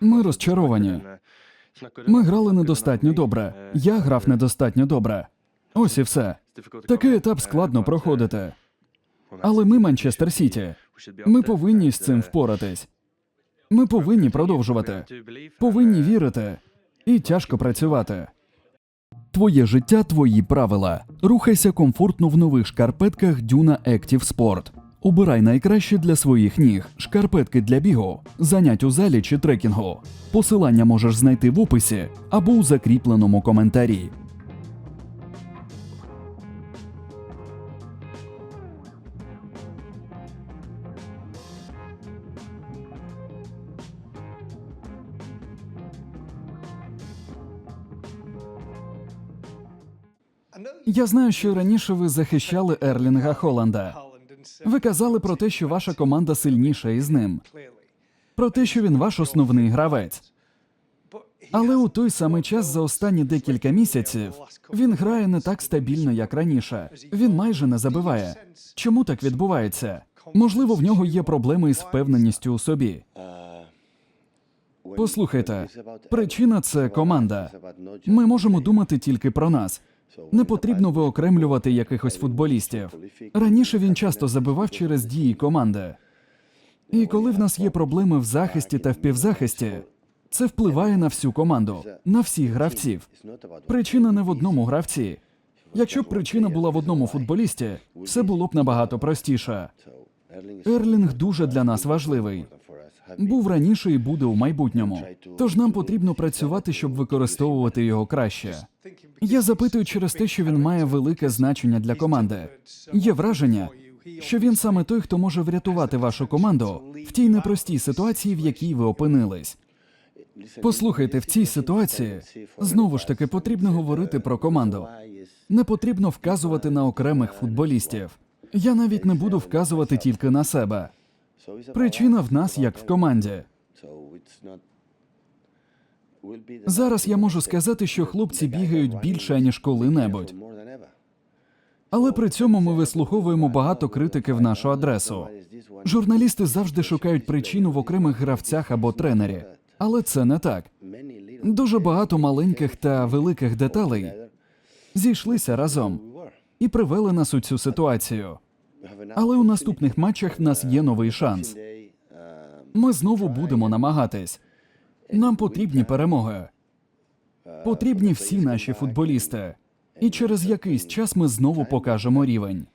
Ми розчаровані. Ми грали недостатньо добре. Я грав недостатньо добре. Ось і все. Такий етап складно проходити. Але ми Манчестер Сіті. Ми повинні з цим впоратись. Ми повинні продовжувати. Повинні вірити і тяжко працювати. Твоє життя, твої правила. Рухайся комфортно в нових шкарпетках Duna Active Sport. Обирай найкраще для своїх ніг, шкарпетки для бігу, занять у залі чи трекінгу. Посилання можеш знайти в описі або у закріпленому коментарі. Я знаю, що раніше ви захищали Ерлінга Холланда. Ви казали про те, що ваша команда сильніша із ним, про те, що він ваш основний гравець. Але у той самий час за останні декілька місяців він грає не так стабільно, як раніше. Він майже не забиває. Чому так відбувається? Можливо, в нього є проблеми із впевненістю у собі. Послухайте, причина це команда. Ми можемо думати тільки про нас. Не потрібно виокремлювати якихось футболістів. Раніше він часто забивав через дії команди. І коли в нас є проблеми в захисті та в півзахисті, це впливає на всю команду, на всіх гравців. Причина не в одному гравці. Якщо б причина була в одному футболісті, все було б набагато простіше. Ерлінг дуже для нас важливий. Був раніше і буде у майбутньому. Тож нам потрібно працювати, щоб використовувати його краще. Я запитую через те, що він має велике значення для команди. Є враження, що він саме той, хто може врятувати вашу команду в тій непростій ситуації, в якій ви опинились. Послухайте, в цій ситуації знову ж таки потрібно говорити про команду. Не потрібно вказувати на окремих футболістів. Я навіть не буду вказувати тільки на себе. Причина в нас як в команді. Зараз я можу сказати, що хлопці бігають більше ніж коли-небудь. Але при цьому ми вислуховуємо багато критики в нашу адресу. Журналісти завжди шукають причину в окремих гравцях або тренері, але це не так. Дуже багато маленьких та великих деталей зійшлися разом і привели нас у цю ситуацію. Але у наступних матчах в нас є новий шанс. Ми знову будемо намагатись. Нам потрібні перемоги. Потрібні всі наші футболісти. І через якийсь час ми знову покажемо рівень.